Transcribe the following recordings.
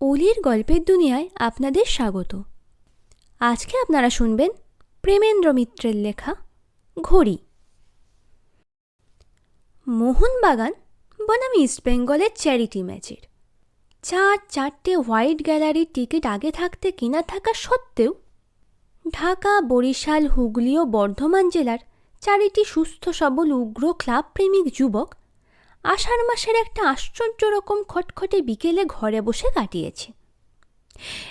অলির গল্পের দুনিয়ায় আপনাদের স্বাগত। আজকে আপনারা শুনবেন প্রেমেন্দ্র মিত্রের লেখা ঘড়ি। মোহনবাগান বনাম ইস্টবেঙ্গলের চ্যারিটি ম্যাচের। চার চারটে হোয়াইট গ্যালারির টিকিট আগে থাকতে কেনা থাকা সত্ত্বেও ঢাকা, বরিশাল, হুগলি ও বর্ধমান জেলার চারিটি সুস্থ সবল উগ্র ক্লাব প্রেমিক যুবক আষাঢ় মাসের একটা আশ্চর্য রকম খটখটে বিকেলে ঘরে বসে কাটিয়েছে।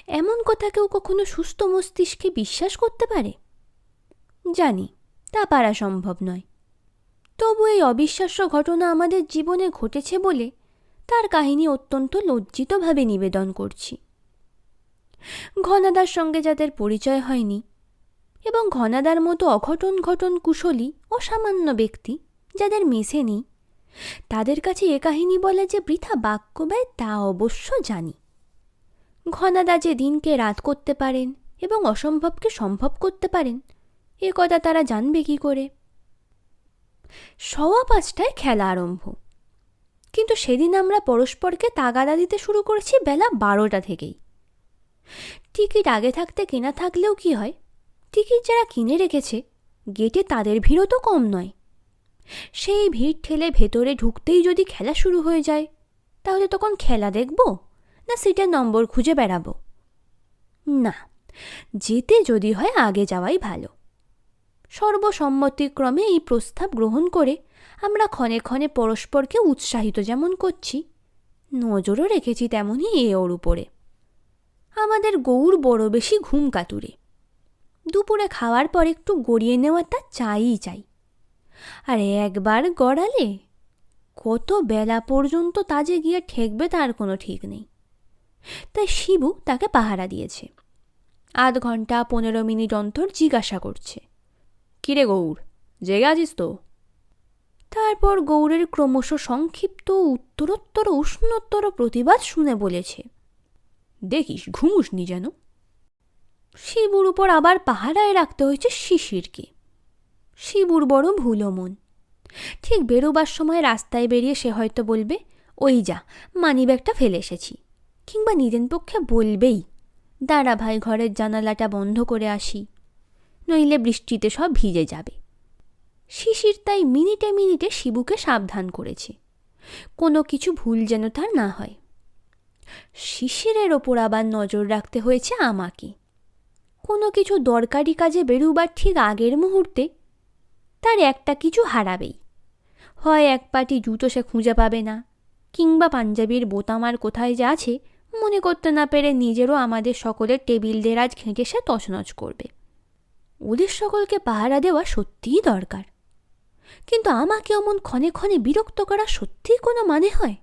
এমন কথা কেউ কখনো সুস্থ মস্তিষ্কে বিশ্বাস করতে পারে? জানি, তা পারা সম্ভব নয়। তবু এই অবিশ্বাস্য ঘটনা আমাদের জীবনে ঘটেছে বলে তার কাহিনী অত্যন্ত লজ্জিতভাবে নিবেদন করছি। ঘনাদার সঙ্গে যাদের পরিচয় হয়নি এবং ঘনাদার মতো অঘটন ঘটন কুশলী অসামান্য ব্যক্তি যাদের মেশেনি তাদের কাছে এ কাহিনী বলে যে বৃথা বাক্য ব্যয়, তা অবশ্য জানি। ঘনাদা যে দিনকে রাত করতে পারেন এবং অসম্ভবকে সম্ভব করতে পারেন, এ কথা তারা জানবে কি করে? সওয়া পাঁচটায় খেলা আরম্ভ। কিন্তু সেদিন আমরা পরস্পরকে তাগাদা দিতে শুরু করেছি বেলা বারোটা থেকেই। টিকিট আগে থাকতে কেনা থাকলেও কি হয়? টিকিট যারা কিনে রেখেছে, গেটে তাদের ভিড়ও তো কম নয়। সেই ভিড় ঠেলে ভেতরে ঢুকতেই যদি খেলা শুরু হয়ে যায়, তাহলে তখন খেলা দেখব না সিটের নম্বর খুঁজে বেড়াবো? না যেতে যদি হয় আগে যাওয়াই ভালো। সর্বসম্মতিক্রমে এই প্রস্তাব গ্রহণ করে আমরা ক্ষণে ক্ষণে পরস্পরকে উৎসাহিত যেমন করছি, নজরও রেখেছি তেমনই এ ওর উপরে। আমাদের গৌর বড় বেশি ঘুম কাতুরে। দুপুরে খাওয়ার পর একটু গড়িয়ে নেওয়াটা চাইই চাই আর একবার গড়ালে কত বেলা পর্যন্ত তাজে গিয়ে ঠেকবে তার কোনো ঠিক নেই। তাই শিবু তাকে পাহারা দিয়েছে। আধ ঘণ্টা পনেরো মিনিট অন্তর জিজ্ঞাসা করছে, কিরে গৌর, জেগে আছিস তো? তারপর গৌরের ক্রমশ সংক্ষিপ্ত উত্তরোত্তর, উষ্ণোত্তর প্রতিবাদ শুনে বলেছে, দেখিস, ঘুমুসনি যেন? শিবুর উপর আবার পাহারায় রাখতে হয়েছে শিশিরকে। শিবুর বড় ভুলো মন ঠিক বেরোবার সময় রাস্তায় বেরিয়ে সে হয়তো বলবে, ওই যা মানিব্যাগটা ফেলে এসেছি। কিংবা নিজের পক্ষে বলবেই, দাঁড়া ভাই, ঘরের জানালাটা বন্ধ করে আসি। নইলে বৃষ্টিতে সব ভিজে যাবে। শিশির তাই মিনিটে মিনিটে শিবুকে সাবধান করেছে। কোনো কিছু ভুল যেন তার না হয়। শিশিরের ওপর আবার নজর রাখতে হয়েছে আমাকে। কোনো কিছু দরকারি কাজে বেরুবার ঠিক আগের মুহূর্তে তার একটা কিছু হারাবেই। হয় এক পাটি জুতো সে খুঁজে পাবে না, কিংবা পাঞ্জাবির বোতাম আর কোথায় যা আছে, মনে করতে না পেরে নিজেরও আমাদের সকলের টেবিল দেরাজ ঘেঁটে সে তছনছ করবে। ওদের সকলকে পাহারা দেওয়া সত্যিই দরকার। কিন্তু আমাকে অমন ক্ষণে ক্ষণে বিরক্ত করা সত্যিই কোনো মানে হয়?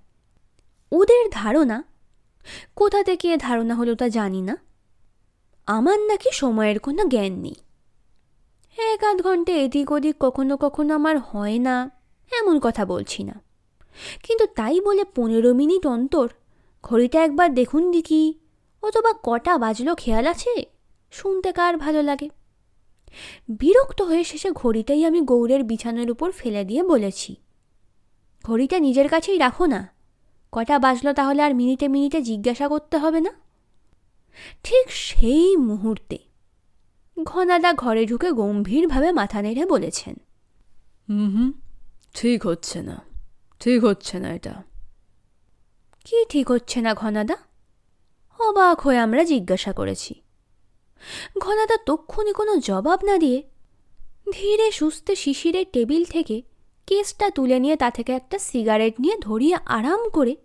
ওদের ধারণা? কোথা থেকে এ ধারণা হলো তা জানি না। আমার নাকি সময়ের কোনো জ্ঞান নেই। আধ ঘণ্টা এদিক ওদিক কখনো কখনো আমার হয় না, এমন কথা বলছি না। কিন্তু তাই বলে পনেরো মিনিট অন্তর ঘড়িটা একবার দেখুন দেখি, অথবা কটা বাজলো খেয়াল আছে? শুনতে কার ভালো লাগে? বিরক্ত হয়ে শেষে ঘড়িটাই আমি গৌরের বিছানার উপর ফেলে দিয়ে বলেছি, ঘড়িটা নিজের কাছেই রাখো না, কটা বাজলো তাহলে আর মিনিটে মিনিটে জিজ্ঞাসা করতে হবে না? ঠিক সেই মুহূর্তে ঘনাদা ঘরে ঢুকে গম্ভীরভাবে মাথা নেড়ে বলেছেন। হুম ঠিক হচ্ছে না ঠিক হচ্ছে না এটা। কি ঠিক হচ্ছে না ঘনাদা? অবাক হয়ে আমরা জিজ্ঞাসা করেছি। ঘনাদা তক্ষুনি কোনো জবাব না দিয়ে ধীরে সুস্থে শিশিরের টেবিল থেকে কেসটা তুলে নিয়ে তা থেকে একটা সিগারেট নিয়ে ধরিয়ে আরাম করে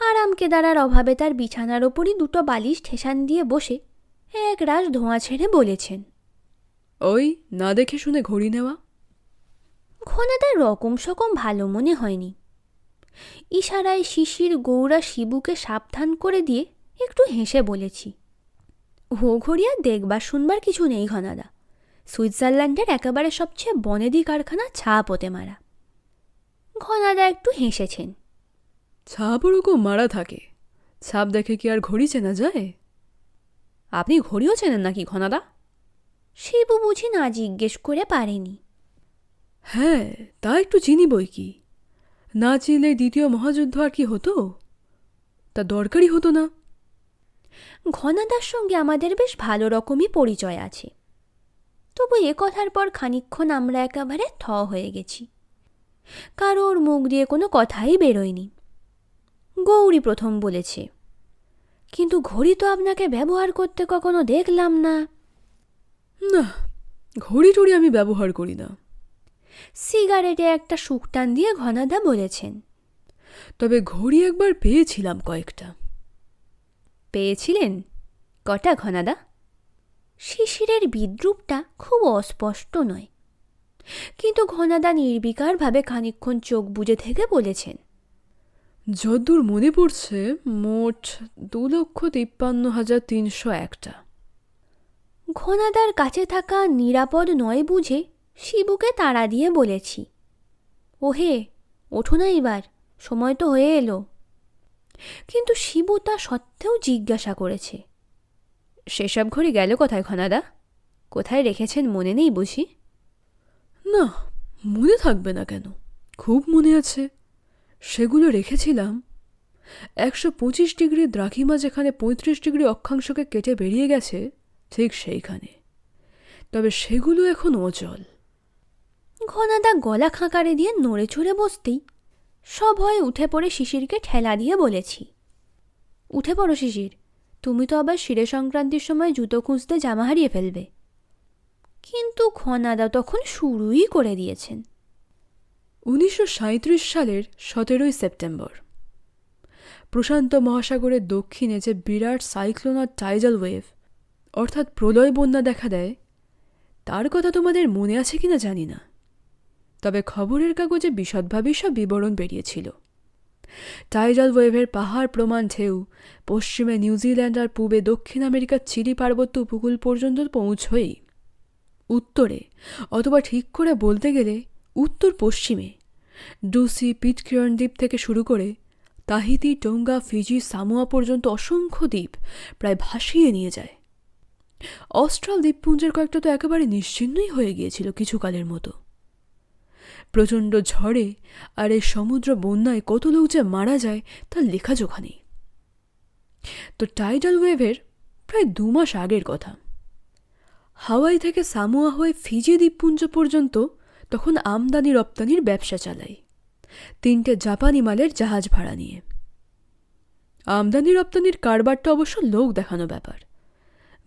আরামকে কেদারার অভাবে তার বিছানার ওপরই দুটো বালিশ ঠেসান দিয়ে বসে এক রাশ ধোঁয়া ছেড়ে বলেছেন। ওই না দেখে শুনে ঘড়ি নেওয়া? ঘনাদার রকম সকম ভালো মনে হয়নি। ইশারায় শিশির গৌরা শিবুকে সাবধান করে দিয়ে একটু হেসে বলেছি ও ঘড়িয়া দেখবার শুনবার কিছু নেই ঘনাদা সুইজারল্যান্ডের একেবারে সবচেয়ে বনেদি কারখানা ছাপ হতে মারা। ঘনাদা একটু হেসেছেন। ছাপ ওরকম মারা থাকে। ছাপ দেখে কি আর ঘড়ি চেনা যায়? আপনি ঘড়িও চেনেন নাকি ঘনাদা? শিবু বুঝি না জিজ্ঞেস করে পারেনি। হ্যাঁ তা একটু চিনি বই কি। না চিনলে দ্বিতীয় মহাযুদ্ধ আর কি হতো? তা দরকারই হতো না। ঘনাদার সঙ্গে আমাদের বেশ ভালো রকমই পরিচয় আছে। তবু এ কথার পর খানিকক্ষণ আমরা একেবারে থ হয়ে গেছি। কারোর মুখ দিয়ে কোনো কথাই বেরোয়নি। গৌরী প্রথম বলেছে কিন্তু ঘড়ি তো আপনাকে ব্যবহার করতে কখনো দেখলাম না। না ঘড়ি টড়ি আমি ব্যবহার করি না। সিগারেটে একটা শুকটান দিয়ে ঘনাদা বলেছেন। তবে ঘড়ি একবার পেয়েছিলাম কয়েকটা। পেয়েছিলেন? কটা ঘনাদা? শিশিরের বিদ্রুপটা খুব অস্পষ্ট নয়। কিন্তু ঘনাদা নির্বিকারভাবে খানিকক্ষণ চোখ বুজে থেকে বলেছেন যদ্দূর মনে পড়ছে মোট দু লক্ষ তিপ্পান্ন হাজার তিনশো একটা। ঘনাদার কাছে থাকা নিরাপদ নয় বুঝে শিবুকে তাড়া দিয়ে বলেছি ওহে ওঠো না এবার সময় তো হয়ে এলো। কিন্তু শিবু তা সত্ত্বেও জিজ্ঞাসা করেছে সেসব ঘড়ি গেল কোথায় ঘনাদা? কোথায় রেখেছেন মনে নেই বুঝি? না মনে থাকবে না কেন খুব মনে আছে। সেগুলো রেখেছিলাম। একশো পঁচিশ ডিগ্রি দ্রাঘিমা যেখানে পঁয়ত্রিশ ডিগ্রি অক্ষাংশকে কেটে বেরিয়ে গেছে, ঠিক সেইখানে। তবে সেগুলো এখন অচল। ঘনাদা গলা খাঁকারে দিয়ে নড়ে চড়ে বসতেই সভয়ে উঠে পড়ে শিশিরকে ঠেলা দিয়ে বলেছি। উঠে পড়ো শিশির, তুমি তো আবার শিরে সংক্রান্তির সময় জুতো খুঁজতে জামা হারিয়ে ফেলবে। কিন্তু ঘনাদা তখন শুরুই করে দিয়েছেন। উনিশশো সালের সতেরোই সেপ্টেম্বর। প্রশান্ত মহাসাগরের দক্ষিণে যে বিরাট সাইক্লোন আর টাইজাল ওয়েভ অর্থাৎ প্রলয় বন্যা দেখা দেয়, তার কথা তোমাদের মনে আছে কিনা জানি না। তবে খবরের কাগজে বিশদভাবেই সব বিবরণ বেরিয়েছিল। টাইডাল ওয়েভের পাহাড় প্রমাণ ঢেউ, পশ্চিমে নিউজিল্যান্ড আর পূবে দক্ষিণ আমেরিকার চিলি পার্বত্য উপকূল পর্যন্ত পৌঁছই উত্তরে, অথবা ঠিক করে বলতে গেলে উত্তর পশ্চিমে ডুসি পিটকিরন দ্বীপ থেকে শুরু করে তাহিতি টোঙ্গা ফিজি, সামোয়া পর্যন্ত অসংখ্য দ্বীপ প্রায় ভাসিয়ে নিয়ে যায়। অস্ট্রাল দ্বীপপুঞ্জের কয়েকটা তো একেবারে নিশ্চিহ্নই হয়ে গিয়েছিল কিছুকালের মতো। প্রচণ্ড ঝড়ে আর এই সমুদ্র বন্যায় কত লোক যে মারা যায় তার লেখাজোখা নেই। তো টাইডাল ওয়েভের প্রায় দু মাস আগের কথা। হাওয়াই থেকে সামোয়া হয়ে ফিজি দ্বীপপুঞ্জ পর্যন্ত তখন আমদানি রপ্তানির ব্যবসা চালাই। তিনটে জাপানি মালের জাহাজ ভাড়া নিয়ে। আমদানি রপ্তানির কারবারটা অবশ্য লোক দেখানো ব্যাপার।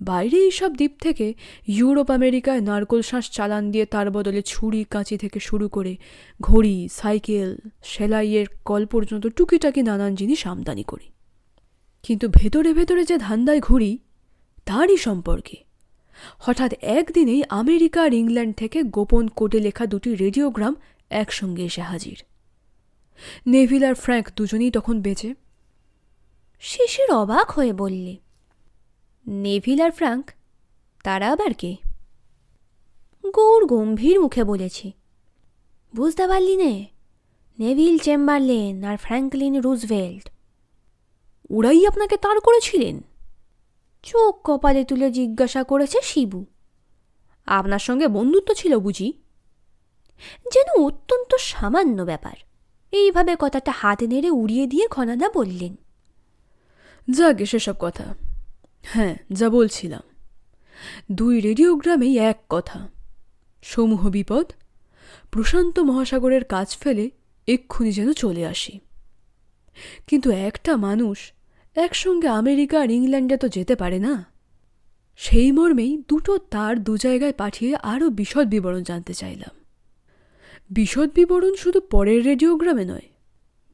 বাইরে এইসব দ্বীপ থেকে ইউরোপ, আমেরিকায় নারকোল শাঁস চালান দিয়ে তার বদলে ছুরি, কাঁচি থেকে শুরু করে ঘড়ি, সাইকেল, সেলাইয়ের কল পর্যন্ত টুকিটাকি নানান জিনিস আমদানি করি। কিন্তু ভেতরে ভেতরে যে ধান্দায় ঘুরি, তারই সম্পর্কে। হঠাৎ একদিনেই আমেরিকা আর ইংল্যান্ড থেকে গোপন কোডে লেখা দুটি রেডিওগ্রাম একসঙ্গে এসে হাজির। নেভিল আর ফ্র্যাঙ্ক দুজনেই তখন বেঁচে। শিশির অবাক হয়ে বললে নেভিল আর ফ্রাঙ্ক তারা আবার কে? গৌর গম্ভীর মুখে বলেছে বুঝতে পারলি নে নেভিল চেম্বারলেন আর ফ্র্যাঙ্কলিন রুজভেল্ট। ওরাই আপনাকে তার করেছিলেন? চোখ কপালে তুলে জিজ্ঞাসা করেছে শিবু। আপনার সঙ্গে বন্ধুত্ব ছিল বুঝি? যেন অত্যন্ত সামান্য ব্যাপার। এইভাবে কথাটা হাতে নেড়ে উড়িয়ে দিয়ে ঘনাদা বললেন। যাকে সেসব কথা। হ্যাঁ যা বলছিলাম। দুই রেডিওগ্রামেই এক কথা। সমূহ বিপদ, প্রশান্ত মহাসাগরের কাজ ফেলে এক্ষুনি যেন চলে আসি। কিন্তু একটা মানুষ একসঙ্গে আমেরিকা আর ইংল্যান্ডে তো যেতে পারে না। সেই মর্মেই দুটো তার দু জায়গায় পাঠিয়ে আরও বিশদ বিবরণ জানতে চাইলাম। বিশদ বিবরণ শুধু পরের রেডিওগ্রামে নয়,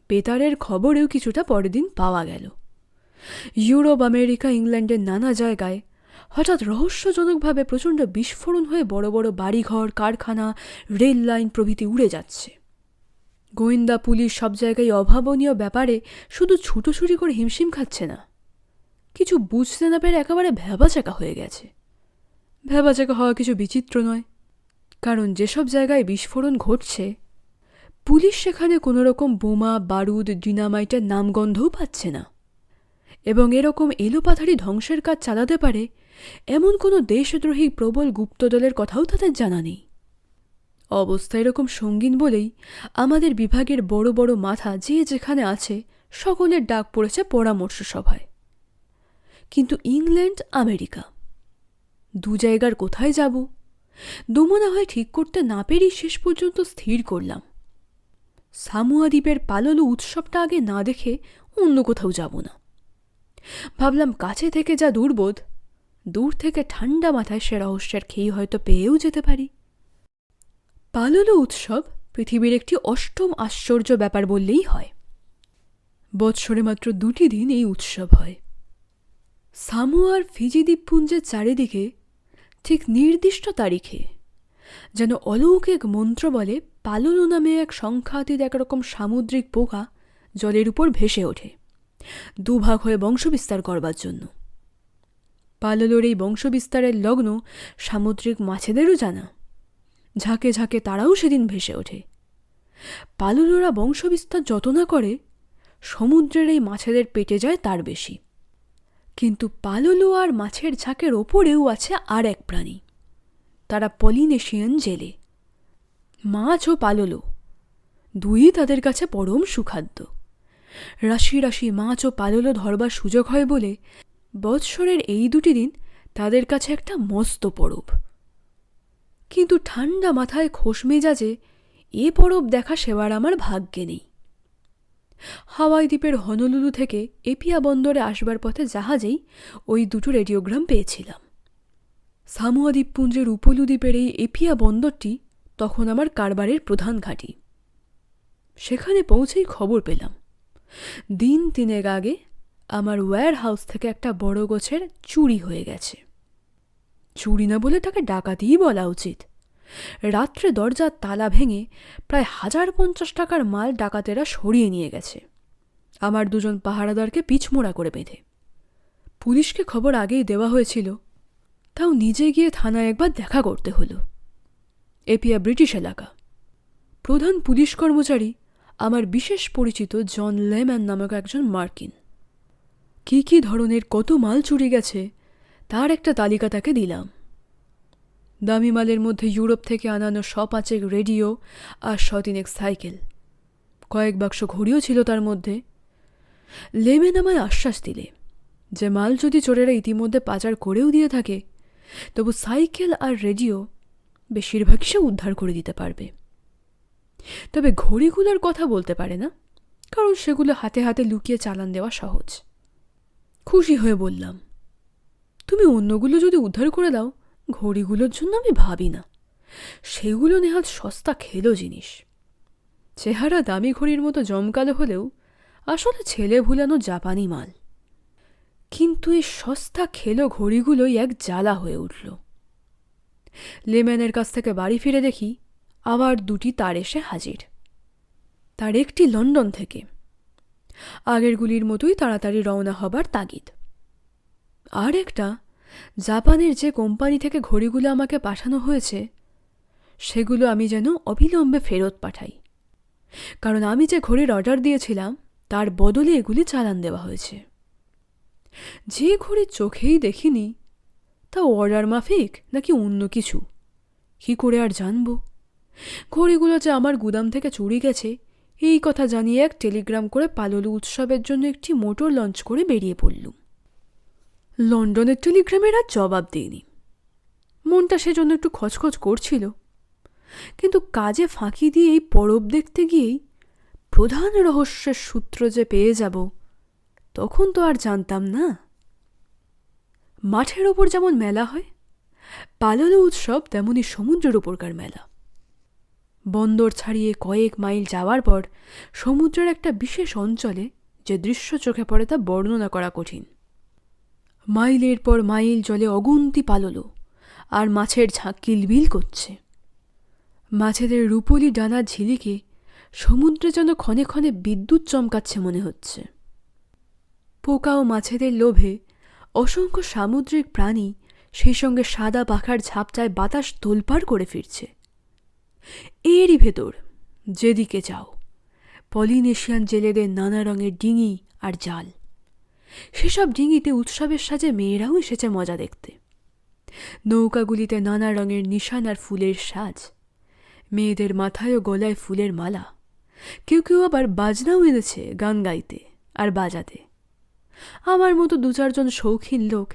বেতারের খবরেও কিছুটা পরের দিন পাওয়া গেল। ইউরোপ, আমেরিকা, ইংল্যান্ডের নানা জায়গায় হঠাৎ রহস্যজনকভাবে প্রচণ্ড বিস্ফোরণ হয়ে বড় বড় বাড়িঘর, কারখানা রেল লাইন প্রভৃতি উড়ে যাচ্ছে। গোয়েন্দা, পুলিশ সব জায়গায় অভাবনীয় ব্যাপারে শুধু ছুটোছুটি করে হিমশিম খাচ্ছে না। কিছু বুঝতে না পেরে একেবারে ভ্যাবাচাকা হয়ে গেছে। ভ্যাবাচাকা হওয়া কিছু বিচিত্র নয়, কারণ যেসব জায়গায় বিস্ফোরণ ঘটছে, পুলিশ সেখানে কোনো রকম বোমা, বারুদ, ডিনামাইটের নামগন্ধও পাচ্ছে না। এবং এরকম এলোপাথারি ধ্বংসের কাজ চালাতে পারে এমন কোনো দেশদ্রোহী প্রবল গুপ্তদলের কথাও তাদের জানা নেই। অবস্থা এরকম সঙ্গীন বলেই আমাদের বিভাগের বড় বড় মাথা যে যেখানে আছে সকলের ডাক পড়েছে পরামর্শ সভায়। কিন্তু ইংল্যান্ড, আমেরিকা, দু জায়গার কোথায় যাব? দোমনা হয়ে ঠিক করতে না পেরেই শেষ পর্যন্ত স্থির করলাম। সামুয়া দ্বীপের পাললো উৎসবটা আগে না দেখে অন্য কোথাও যাব না। ভাবলাম কাছে থেকে যা দুর্বোধ, দূর থেকে ঠান্ডা মাথায় সে রহস্যের খেয়ে হয়তো পেয়েও যেতে পারি। পাললো উৎসব পৃথিবীর একটি অষ্টম আশ্চর্য ব্যাপার বললেই হয়। বৎসরে মাত্র দুটি দিন এই উৎসব হয়। সামোয়ার ফিজি দ্বীপপুঞ্জের চারিদিকে ঠিক নির্দিষ্ট তারিখে যেন অলৌকিক মন্ত্র বলে পাললো নামে এক সংখ্যাতীত একরকম সামুদ্রিক পোকা জলের উপর ভেসে ওঠে। দুভাগ হয়ে বংশবিস্তার করবার জন্য। পাললোর এই বংশবিস্তারের লগ্ন সামুদ্রিক মাছেদেরও জানা। ঝাঁকে ঝাঁকে তারাও সেদিন ভেসে ওঠে। পাললোরা বংশবিস্তার যত না করে, সমুদ্রের এই মাছেদের পেটে যায় তার বেশি। কিন্তু পাললো আর মাছের ঝাঁকের ওপরেও আছে আর এক প্রাণী। তারা পলিনেশিয়ান জেলে। মাছ ও পাললো দুই তাদের কাছে পরম সুখাদ্য। রাশি রাশি মাছ ও পাললো ধরবার সুযোগ হয় বলে বৎসরের এই দুটি দিন তাদের কাছে একটা মস্ত পরব। কিন্তু ঠান্ডা মাথায় খোশ মেজাজে এ পরব দেখা সেবার আমার ভাগ্যে নেই। হাওয়াই দ্বীপের হনলুলু থেকে এপিয়া বন্দরে আসবার পথে জাহাজেই ওই দুটো রেডিওগ্রাম পেয়েছিলাম। সামুয়া দ্বীপপুঞ্জের উপলু দ্বীপের এই এপিয়া বন্দরটি তখন আমার কারবারের প্রধান ঘাঁটি। সেখানে পৌঁছেই খবর পেলাম। দিন তিনেক আগে আমার ওয়্যার হাউস থেকে একটা বড় গোছের চুরি হয়ে গেছে। চুরি না বলে তাকে ডাকাতিই বলা উচিত। রাত্রে দরজার তালা ভেঙে প্রায় হাজার পঞ্চাশ টাকার মাল ডাকাতেরা সরিয়ে নিয়ে গেছে। আমার দুজন পাহারাদারকে পিছমোড়া করে বেঁধে। পুলিশকে খবর আগেই দেওয়া হয়েছিল, তাও নিজে গিয়ে থানায় একবার দেখা করতে হলো। এপিয়া ব্রিটিশ এলাকা। প্রধান পুলিশ কর্মচারী, আমার বিশেষ পরিচিত জন লেম্যান নামক একজন মার্কিন। কী কী ধরনের কত মাল চুরি গেছে তার একটা তালিকা তাকে দিলাম। দামি মালের মধ্যে ইউরোপ থেকে আনানো শ পাঁচেক রেডিও আর শতিনেক সাইকেল। কয়েক বাক্স ঘড়িও ছিল তার মধ্যে। লেমেন আমায় আশ্বাস দিলে যে মাল যদি চোরেরা ইতিমধ্যে পাচার করেও দিয়ে থাকে, তবু সাইকেল আর রেডিও বেশিরভাগই সে উদ্ধার করে দিতে পারবে। তবে ঘড়িগুলোর কথা বলতে পারে না, কারণ সেগুলো হাতে হাতে লুকিয়ে চালান দেওয়া সহজ। খুশি হয়ে বললাম তুমি অন্যগুলো যদি উদ্ধার করে দাও, ঘড়িগুলোর জন্য আমি ভাবি না। সেগুলো নেহাত সস্তা খেলো জিনিস। চেহারা দামি ঘড়ির মতো জমকালো হলেও আসলে ছেলে ভুলানো জাপানি মাল। কিন্তু এই সস্তা খেলো ঘড়িগুলোই এক জ্বালা হয়ে উঠল। লেম্যানের কাছ থেকে বাড়ি ফিরে দেখি আবার দুটি তার এসে হাজির। তার একটি লন্ডন থেকে। আগেরগুলির মতোই তাড়াতাড়ি রওনা হবার তাগিদ। আর একটা জাপানের যে কোম্পানি থেকে ঘড়িগুলো আমাকে পাঠানো হয়েছে, সেগুলো আমি যেন অবিলম্বে ফেরত পাঠাই। কারণ আমি যে ঘড়ির অর্ডার দিয়েছিলাম, তার বদলে এগুলি চালান দেওয়া হয়েছে। যে ঘড়ি চোখেই দেখিনি, তা অর্ডার মাফিক নাকি অন্য কিছু? কি করে আর জানব? ঘড়িগুলো যে আমার গুদাম থেকে চুরি গেছে, এই কথা জানিয়ে এক টেলিগ্রাম করে পাললু উৎসবের জন্য একটি মোটর লঞ্চ করে বেরিয়ে পড়লুম। লন্ডনের টেলিগ্রামের আর জবাব দিইনি মনটা সেজন্য একটু খচখচ করছিল। কিন্তু কাজে ফাঁকি দিয়ে এই পরব দেখতে গিয়েই প্রধান রহস্যের সূত্র যে পেয়ে যাব, তখন তো আর জানতাম না। মাঠের ওপর যেমন মেলা হয়, পাললো উৎসব তেমনই সমুদ্রের ওপরকার মেলা। বন্দর ছাড়িয়ে কয়েক মাইল যাওয়ার পর সমুদ্রের একটা বিশেষ অঞ্চলে যে দৃশ্য চোখে পড়ে তা বর্ণনা করা কঠিন। মাইলের পর মাইল জলে অগুন্তি পাললো, আর মাছের ঝাঁক কিলবিল করছে। মাছেদের রূপলি ডানার ঝিলিকে সমুদ্রে যেন ক্ষণে ক্ষণে বিদ্যুৎ চমকাচ্ছে মনে হচ্ছে। পোকা ও মাছেদের লোভে অসংখ্য সামুদ্রিক প্রাণী সেই সঙ্গে সাদা পাখার ঝাপটায় বাতাস তোলপাড় করে ফিরছে। এরই ভেতর যেদিকে যাও, পলিনেশিয়ান জেলেদের নানা রঙের ডিঙি আর জাল। সেসব ডিঙিতে উৎসবের সাজে মেয়েরাও এসেছে মজা দেখতে। নৌকাগুলিতে নানা রঙের নিশান আর ফুলের সাজ। মেয়েদের মাথায় ও গলায় ফুলের মালা। কেউ কেউ আবার বাজনাও এনেছে গান গাইতে আর বাজাতে। আমার মতো দু চারজন শৌখিন লোক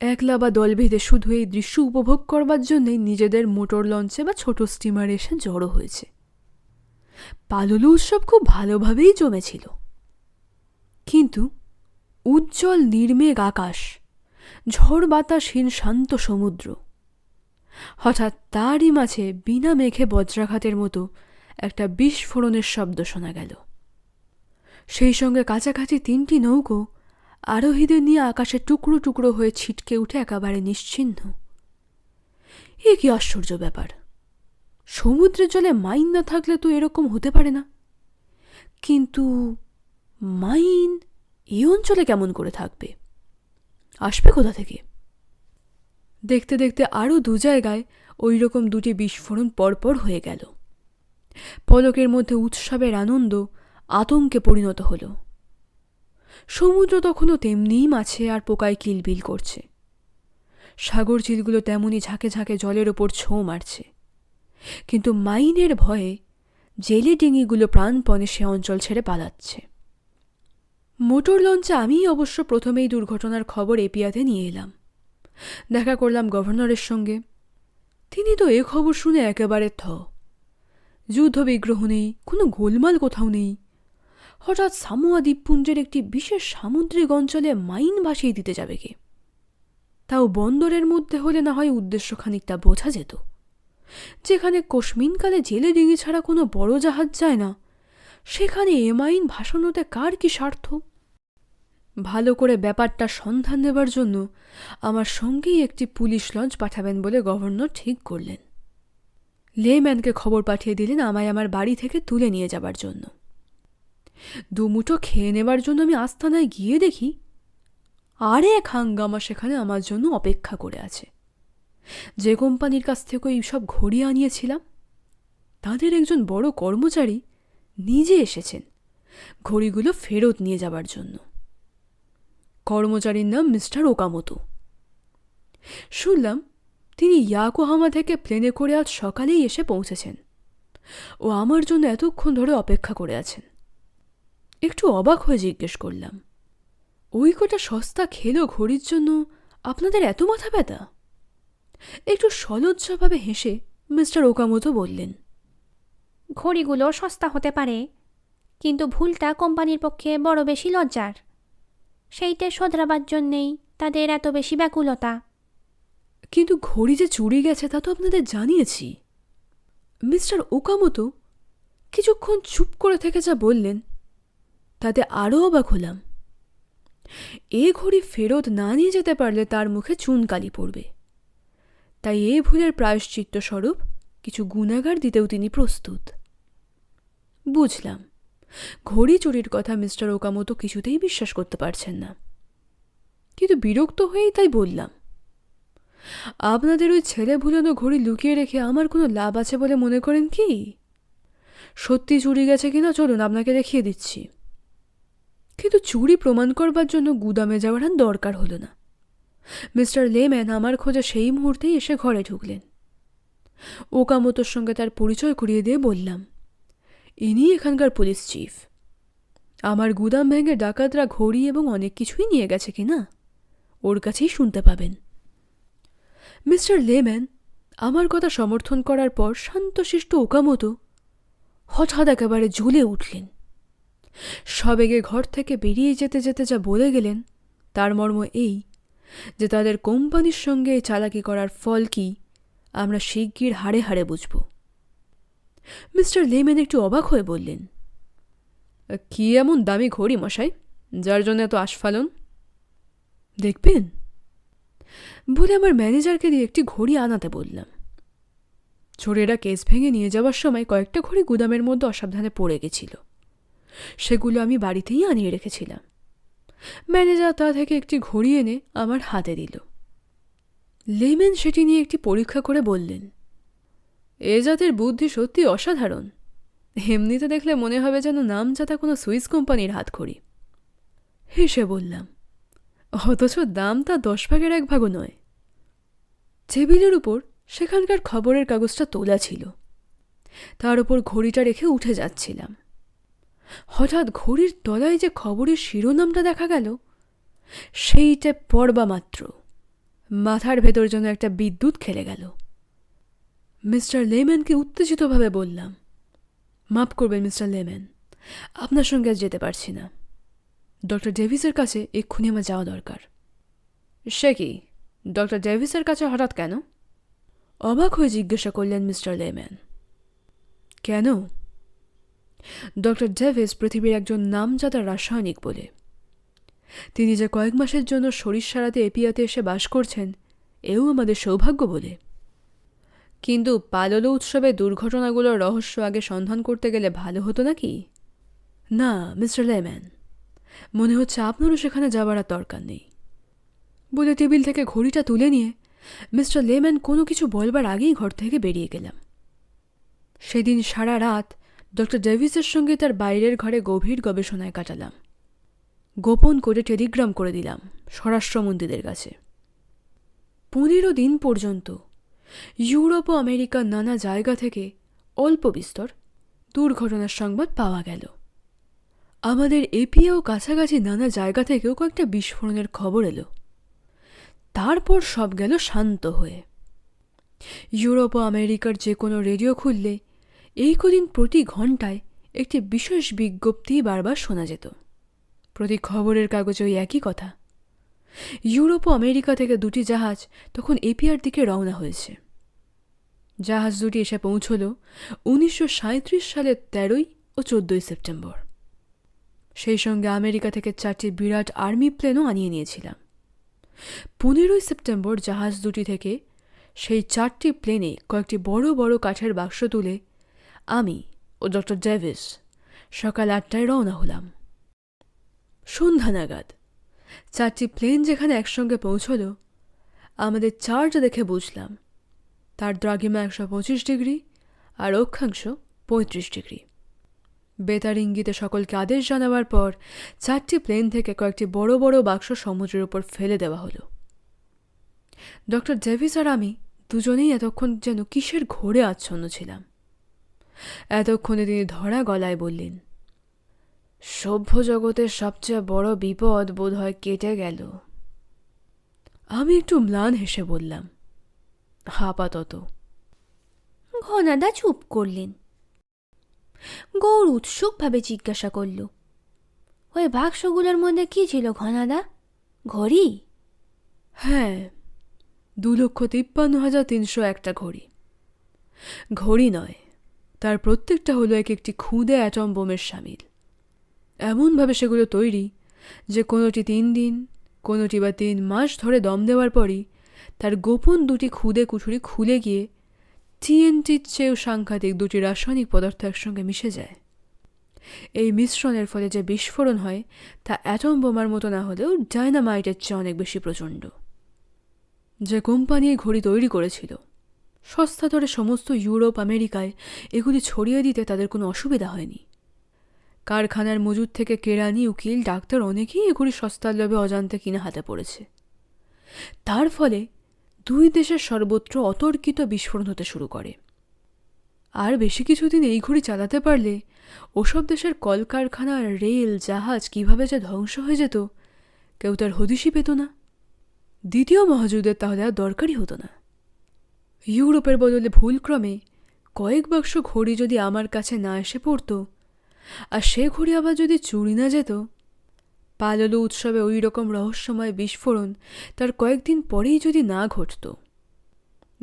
একলা বা দল বেঁধে শুধু এই দৃশ্য উপভোগ করবার জন্যই নিজেদের মোটর লঞ্চে বা ছোট স্টিমারে এসে জড়ো হয়েছে। পালুলু উৎসব খুব ভালোভাবেই জমেছিল। কিন্তু উজ্জ্বল নির্মেঘ আকাশ, ঝড় বাতাসহীন শান্ত সমুদ্র। হঠাৎ তারই মাঝে বিনা মেঘে বজ্রাঘাতের মতো একটা বিস্ফোরণের শব্দ শোনা গেল। সেই সঙ্গে কাছাকাছি তিনটি নৌকো আরোহীদের নিয়ে আকাশে টুকরো টুকরো হয়ে ছিটকে উঠে একেবারে নিশ্চিহ্ন। এ কি আশ্চর্য ব্যাপার! সমুদ্রের জলে মাইন না থাকলে তো এরকম হতে পারে না। কিন্তু মাইন এই অঞ্চলে কেমন করে থাকবে? আসবে কোথা থেকে? দেখতে দেখতে আরও দু জায়গায় ওই রকম দুটি বিস্ফোরণ পরপর হয়ে গেল। পলকের মধ্যে উৎসবের আনন্দ আতঙ্কে পরিণত হল। সমুদ্র তখনও তেমনিই মাছে আর পোকায় কিলবিল করছে। সাগর চিলগুলো তেমনি ঝাঁকে ঝাঁকে জলের ওপর ছোঁ মারছে। কিন্তু মাইনের ভয়ে জেলে ডিঙিগুলো প্রাণপণে সে অঞ্চল ছেড়ে পালাচ্ছে। মোটর লঞ্চে আমিই অবশ্য প্রথমেই দুর্ঘটনার খবর এপিয়াতে নিয়ে এলাম। দেখা করলাম গভর্নরের সঙ্গে। তিনি তো এ খবর শুনে একেবারে থ। যুদ্ধ বিগ্রহ নেই, কোনো গোলমাল কোথাও নেই। হঠাৎ সামোয়া দ্বীপপুঞ্জের একটি বিশেষ সামুদ্রিক অঞ্চলে মাইন ভাসিয়ে দিতে যাবে কে? তাও বন্দরের মধ্যে হলে না হয় উদ্দেশ্য খানিকটা বোঝা যেত। যেখানে কোশমিনকালে জেলে ডিঙি ছাড়া কোনো বড় জাহাজ যায় না, সেখানে এ মাইন ভাসানোতে কার কি স্বার্থ? ভালো করে ব্যাপারটা সন্ধান দেবার জন্য আমার সঙ্গেই একটি পুলিশ লঞ্চ পাঠাবেন বলে গভর্নর ঠিক করলেন। লেম্যানকে খবর পাঠিয়ে দিলেন আমায় আমার বাড়ি থেকে তুলে নিয়ে যাবার জন্য। দুমুঠো খেয়ে নেবার জন্য আমি আস্তানায় গিয়ে দেখি আরে এক হাঙ্গামা সেখানে আমার জন্য অপেক্ষা করে আছে। যে কোম্পানির কাছ থেকে এই সব ঘড়ি আনিয়েছিলাম, তাদের একজন বড় কর্মচারী নিজে এসেছেন ঘড়িগুলো ফেরত নিয়ে যাবার জন্য। কর্মচারীর নাম মিস্টার ওকামতো। শুনলাম তিনি ইয়াকোহামা থেকে প্লেনে করে আজ সকালেই এসে পৌঁছেছেন। ও আমার জন্য এতক্ষণ ধরে অপেক্ষা করে আছেন। একটু অবাক হয়ে জিজ্ঞেস করলাম, ওই কটা সস্তা খেলো ঘড়ির জন্য আপনাদের এত মাথা ব্যথা? একটু সলজ্জভাবে হেসে মিস্টার ওকামতো বললেন, ঘড়িগুলো সস্তা হতে পারে, কিন্তু ভুলটা কোম্পানির পক্ষে বড় বেশি লজ্জার। সেইটে শোধরাবার জন্যেই তাদের এত বেশি ব্যাকুলতা। কিন্তু ঘড়ি যে চুরি গেছে তা তো আপনাদের জানিয়েছি। মিস্টার ওকামতো কিছুক্ষণ চুপ করে থেকে যা বললেন, তাতে আরও অবাক হলাম। এ ঘড়ি ফেরত না নিয়ে যেতে পারলে তার মুখে চুনকালি পড়বে। তাই এ ভুলের প্রায়শ্চিত্ত স্বরূপ কিছু গুণাগার দিতেও তিনি প্রস্তুত। বুঝলাম। ঘড়ি চুরির কথা মিস্টার ওকামতো কিছুতেই বিশ্বাস করতে পারছেন না। কিন্তু বিরক্ত হয়েই তাই বললাম, আপনাদের ওই ছেলে ভুলানো ঘড়ি লুকিয়ে রেখে আমার কোনো লাভ আছে বলে মনে করেন কি? সত্যি চুরি গেছে কিনা চলুন আপনাকে দেখিয়ে দিচ্ছি। কিন্তু চুরি প্রমাণ করবার জন্য গুদামে যাওয়ার আর দরকার হলো না। মিস্টার লেম্যান আমার খোঁজে সেই মুহূর্তেই এসে ঘরে ঢুকলেন। ওকামতোর সঙ্গে তার পরিচয় করিয়ে দিয়ে বললাম ইনি এখানকার পুলিশ চিফ। আমার গুদাম ভেঙে ডাকাতরা ঘড়ি এবং অনেক কিছুই নিয়ে গেছে কিনা ওর কাছেই শুনতে পাবেন। মিস্টার লেম্যান, আমার কথা সমর্থন করার পর শান্তশিষ্ট ওকামতো হঠাৎ একেবারে জ্বলে উঠলেন। সবেগে ঘর থেকে বেরিয়ে যেতে যেতে যা বলে গেলেন, তার মর্ম এই যে তাদের কোম্পানির সঙ্গে চালাকি করার ফল কি, আমরা শিগগির হাড়ে হাড়ে বুঝব। মিস্টার লেম্যান একটু অবাক হয়ে বললেন, কি এমন দামি ঘড়ি মশাই, যার জন্য এত আস্ফালন দেখবেন? বলে আমার ম্যানেজারকে দিয়ে একটি ঘড়ি আনাতে বললাম। চোরেরা কেস ভেঙে নিয়ে যাওয়ার সময় কয়েকটা ঘড়ি গুদামের মধ্যে অসাবধানে পড়ে গেছিল। সেগুলো আমি বাড়িতেই আনিয়ে রেখেছিলাম। ম্যানেজার তা থেকে একটি ঘড়ি এনে আমার হাতে দিল। লেমেন সেটি নিয়ে একটি পরীক্ষা করে বললেন এ জাতের বুদ্ধি সত্যি অসাধারণ। এমনিতে দেখলে মনে হবে যেন নামজাতা কোনো সুইস কোম্পানির হাত খড়ি হেসে বললাম, অথচ দাম তা দশ ভাগের এক ভাগও নয়। টেবিলের উপর সেখানকার খবরের কাগজটা তোলা ছিল। তার উপর ঘড়িটা রেখে উঠে যাচ্ছিলাম। হঠাৎ ঘড়ির তলায় যে খবরের শিরোনামটা দেখা গেল, সেইটা পড়বা মাত্র মাথার ভেতর যেন একটা বিদ্যুৎ খেলে গেল। মিস্টার লেম্যানকে উত্তেজিতভাবে বললাম মাফ করবেন মিস্টার লেম্যান আপনার সঙ্গে আজ যেতে পারছি না। ডক্টর ডেভিসের কাছে এক্ষুনি আমার যাওয়া দরকার। সে কি? ডক্টর ডেভিসের কাছে হঠাৎ কেন? অবাক হয়ে জিজ্ঞাসা করলেন মিস্টার লেম্যান কেন? ডক্টর ডেভিস পৃথিবীর একজন নামজাদা রাসায়নিক বলে তিনি যে কয়েক মাসের জন্য শরীর সারাতে এপিয়াতে এসে বাস করছেন এও আমাদের সৌভাগ্য বলে। কিন্তু পাললো উৎসবে দুর্ঘটনাগুলোর রহস্য আগে সন্ধান করতে গেলে ভালো হতো নাকি? না, মিস্টার লেম্যান। মনে হচ্ছে আপনারও সেখানে যাবার আর দরকার নেই। বলে টেবিল থেকে ঘড়িটা তুলে নিয়ে মিস্টার লেম্যান কোনো কিছু বলবার আগেই ঘর থেকে বেরিয়ে গেলাম। সেদিন সারা রাত ডক্টর ডেভিসের সঙ্গে তার বাইরের ঘরে গভীর গবেষণায় কাটালাম। গোপন করে টেলিগ্রাম করে দিলাম স্বরাষ্ট্রমন্ত্রীদের কাছে। পনেরো দিন পর্যন্ত ইউরোপ ও আমেরিকার নানা জায়গা থেকে অল্প বিস্তর দুর্ঘটনার সংবাদ পাওয়া গেল। আমাদের এপিএও কাছাকাছি নানা জায়গা থেকেও কয়েকটা বিস্ফোরণের খবর এলো। তারপর সব গেল শান্ত হয়ে। ইউরোপ ও আমেরিকার যে কোনো রেডিও খুললে এই কদিন প্রতি ঘন্টায় একটি বিশেষ বিজ্ঞপ্তি বারবার শোনা যেত। প্রতি খবরের কাগজে ওই একই কথা। ইউরোপ ও আমেরিকা থেকে দুটি জাহাজ তখন এপিআর দিকে রওনা হয়েছে। জাহাজ দুটি এসে পৌঁছল উনিশশো সাঁইত্রিশ সালের তেরোই ও চোদ্দই সেপ্টেম্বর। সেই সঙ্গে আমেরিকা থেকে চারটি বিরাট আর্মি প্লেনও আনিয়ে নিয়েছিলাম। পনেরোই সেপ্টেম্বর জাহাজ দুটি থেকে সেই চারটি প্লেনে কয়েকটি বড় বড় কাঠের বাক্স তুলে আমি ও ডক্টর ডেভিস সকাল আটটায় রওনা হলাম। সন্ধ্যা নাগাদ চারটি প্লেন যেখানে একসঙ্গে পৌঁছল, আমাদের চার্জ দেখে বুঝলাম। তার দ্রাঘিমা একশো পঁচিশ ডিগ্রি আর অক্ষাংশ পঁয়ত্রিশ ডিগ্রি। বেতার ইঙ্গিতে সকলকে আদেশ জানাবার পর চারটি প্লেন থেকে কয়েকটি বড় বড় বাক্স সমুদ্রের উপর ফেলে দেওয়া হলো। ডক্টর ডেভিস আর আমি দুজনেই এতক্ষণ যেন কিসের ঘোরে আচ্ছন্ন ছিলাম। এতক্ষণে তিনি ধরা গলায় বললেন সভ্য জগতের সবচেয়ে বড় বিপদ বোধ হয় কেটে গেল। আমি একটু ম্লান হেসে বললাম আপাতত। ঘনাদা চুপ করলেন। গৌর উৎসুকভাবে জিজ্ঞাসা করল ওই বাক্সগুলোর মধ্যে কি ছিল ঘনাদা? ঘড়ি? হ্যাঁ দু লক্ষ তিপ্পান্ন হাজার তিনশো একটা ঘড়ি। ঘড়ি নয় তার প্রত্যেকটা হলো এক একটি খুদে অ্যাটম বোমের সামিল। এমনভাবে সেগুলো তৈরি যে কোনোটি তিন দিন, কোনোটি বা তিন মাস ধরে দম দেওয়ার পরই তার গোপন দুটি খুদে কুঠুরি খুলে গিয়ে টিএনটির চেয়েও সাংঘাতিক দুটি রাসায়নিক পদার্থ একসঙ্গে মিশে যায়। এই মিশ্রণের ফলে যে বিস্ফোরণ হয় তা অ্যাটম বোমার মতো না হলেও ডায়নামাইটের চেয়ে অনেক বেশি প্রচণ্ড। যে কোম্পানি ঘড়ি তৈরি করেছিল, সস্তা ধরে সমস্ত ইউরোপ, আমেরিকায় এগুলি ছড়িয়ে দিতে তাদের কোনো অসুবিধা হয়নি। কারখানার মজুদ থেকে কেরানি উকিল, ডাক্তার অনেকেই এগুলি সস্তার লোভে অজান্তে কিনে হাতে পড়েছে। তার ফলে দুই দেশের সর্বত্র অতর্কিত বিস্ফোরণ হতে শুরু করে। আর বেশি কিছুদিন এই ঘড়ি চালাতে পারলে ওসব দেশের কলকারখানা রেল, জাহাজ কীভাবে যে ধ্বংস হয়ে যেত, কেউ তার হদিশই পেত না। দ্বিতীয় মহাযুদ্ধের তাহলে আর দরকারই হতো না। ইউরোপের বদলে ভুলক্রমে কয়েক বাক্স ঘড়ি যদি আমার কাছে না এসে পড়ত আর সে ঘড়ি আবার যদি চুরি না যেত? পাললো উৎসবে ওই রকম রহস্যময় বিস্ফোরণ তার কয়েকদিন পরেই যদি না ঘটত।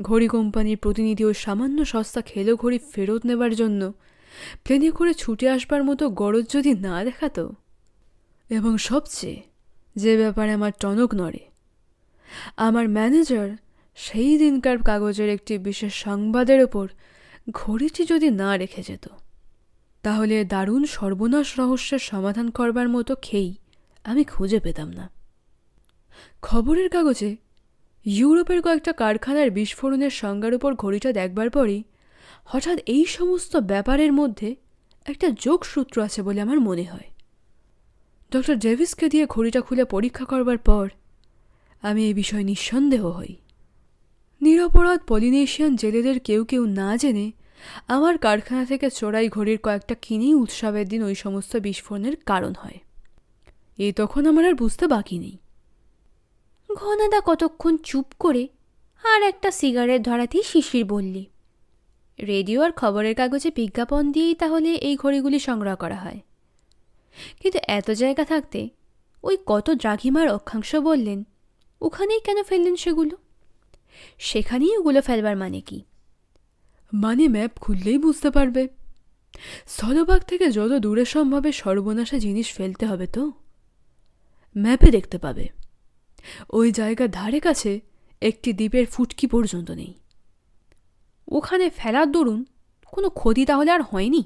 ঘড়ি কোম্পানির প্রতিনিধি ও সামান্য সস্তা খেলো ঘড়ি ফেরত নেবার জন্য প্লেনে করে ছুটে আসবার মতো গরজ যদি না দেখাতো? এবং সবচেয়ে যে ব্যাপারে আমার টনক নড়ে, আমার ম্যানেজার সেই দিনকার কাগজের একটি বিশেষ সংবাদের ওপর ঘড়িটি যদি না রেখে যেত। তাহলে দারুণ সর্বনাশ রহস্যের সমাধান করবার মতো খেই আমি খুঁজে পেতাম না। খবরের কাগজে ইউরোপের কয়েকটা কারখানার বিস্ফোরণের সংজ্ঞার উপর ঘড়িটা দেখবার পরই হঠাৎ এই সমস্ত ব্যাপারের মধ্যে একটা যোগসূত্র আছে বলে আমার মনে হয়। ডক্টর ডেভিসকে দিয়ে ঘড়িটা খুলে পরীক্ষা করবার পর আমি এই বিষয়ে নিঃসন্দেহ হই। নিরপরাধ পলিনেশিয়ান জেলেদের কেউ কেউ না জেনে আমার কারখানা থেকে চোরাই ঘড়ির কয়েকটা কিনেই উৎসবের দিন ওই সমস্ত বিস্ফোরণের কারণ হয়। এই তখন আমার আর বুঝতে বাকি নেই। ঘনাদা কতক্ষণ চুপ করে আর একটা সিগারেট ধরাতেই শিশির বললি, রেডিও আর খবরের কাগজে বিজ্ঞাপন দিয়েই তাহলে এই ঘড়িগুলি সংগ্রহ করা হয়। কিন্তু এত জায়গা থাকতে ওই কত দ্রাঘিমার অক্ষাংশ বললেন, ওখানেই কেন ফেললেন সেগুলো? সেখানেই ওগুলো ফেলবার মানে কি? মানে ম্যাপ খুললেই বুঝতে পারবে। স্থলভাগ থেকে যত দূরে সম্ভবে সর্বনাশা জিনিস ফেলতে হবে তো? ম্যাপে দেখতে পাবে। ওই জায়গার ধারে কাছে একটি দ্বীপের ফুটকি পর্যন্ত নেই। ওখানে ফেলার দরুন কোনো ক্ষতি তাহলে আর হয়নি?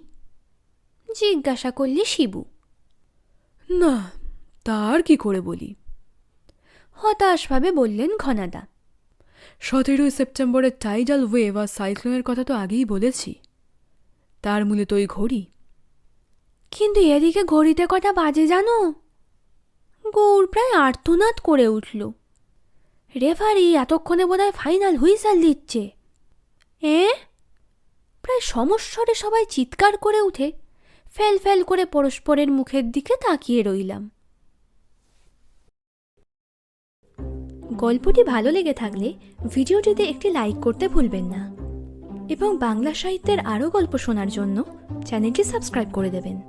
জিজ্ঞাসা করলে শিবু। না তার কি করে বলি? হতাশভাবে বললেন ঘনাদা। সতেরোই সেপ্টেম্বরের টাইডাল ওয়েভ আর সাইক্লোনের কথা তো আগেই বলেছি। তার মূলে তো ওই ঘড়ি। কিন্তু এদিকে ঘড়িতে কটা বাজে জানো? গৌর প্রায় আর্তনাদ করে উঠল। রেফারি এতক্ষণে বোধহয় ফাইনাল হুইসাল দিচ্ছে। এ? প্রায় সমস্বরে সবাই চিৎকার করে উঠে ফেল ফেল করে পরস্পরের মুখের দিকে তাকিয়ে রইলাম। গল্পটি ভালো লেগে থাকলে ভিডিওটিতে একটি লাইক করতে ভুলবেন না। এবং বাংলা সাহিত্যের আরও গল্প শোনার জন্য চ্যানেলটি সাবস্ক্রাইব করে দেবেন।